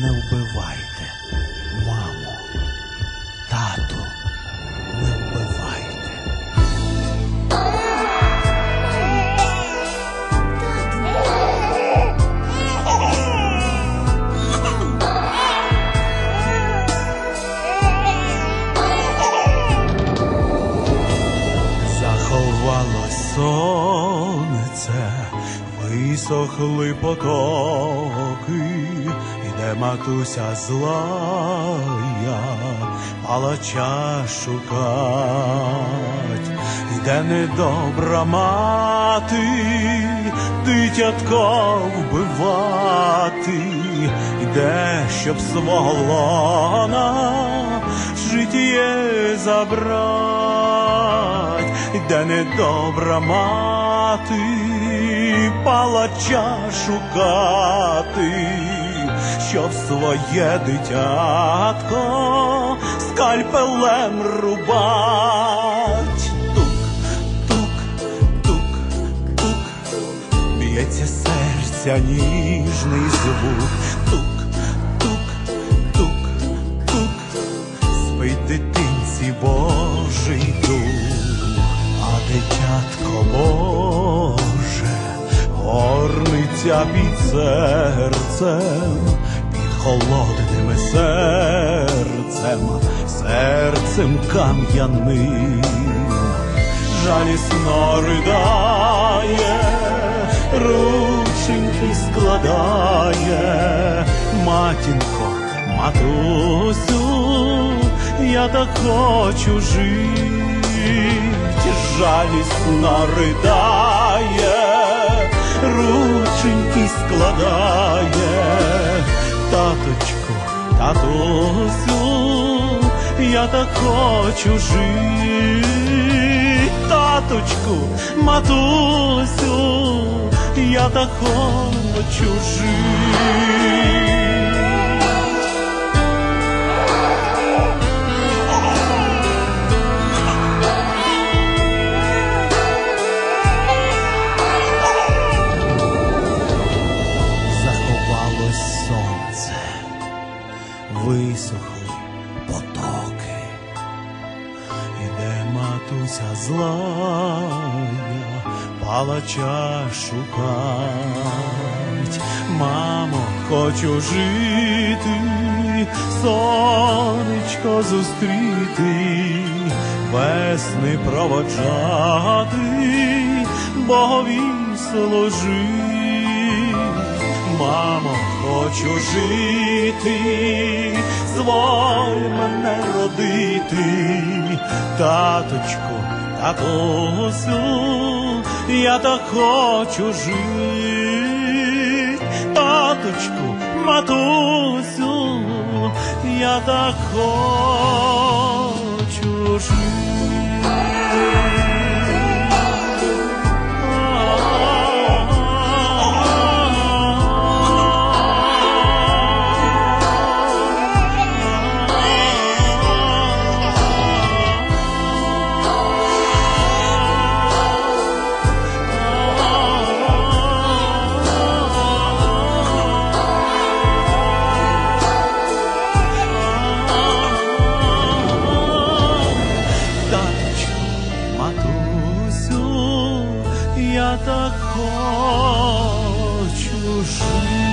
Не вбивайте, мамо, тату, не вбивайте. Заховалось сонце, висохли потоки, іде матуся злая, палача шукать, іде недобра мати, дитятко вбивати, іде, щоб свого лона житіє забрать, іде недобра мати, палача шукати, щоб своє дитятко скальпелем рубать. Тук, тук, тук, тук, б'ється серця ніжний звук. Тук, тук, тук, тук, спить дитинці Божий дух, а дитятко Боже горниться під серцем, холодним серцем, серцем кам'яним, жалісно ридає, рученьки складає, матінко, матусю, я так хочу жить, жалісно ридає, рученьки складає, татусю, я так хочу жить, таточку, матусю, я так хочу жить. Висохли потоки, іде матуся злая, палача шукать. Мамо, хочу жити, сонечко зустріти, весни проводжати, Богові служити. Мамо, хочу жити, зволь мене родити, таточку, татусю, я так хочу жити, таточку, матусю, я так хочу жити. 我就是。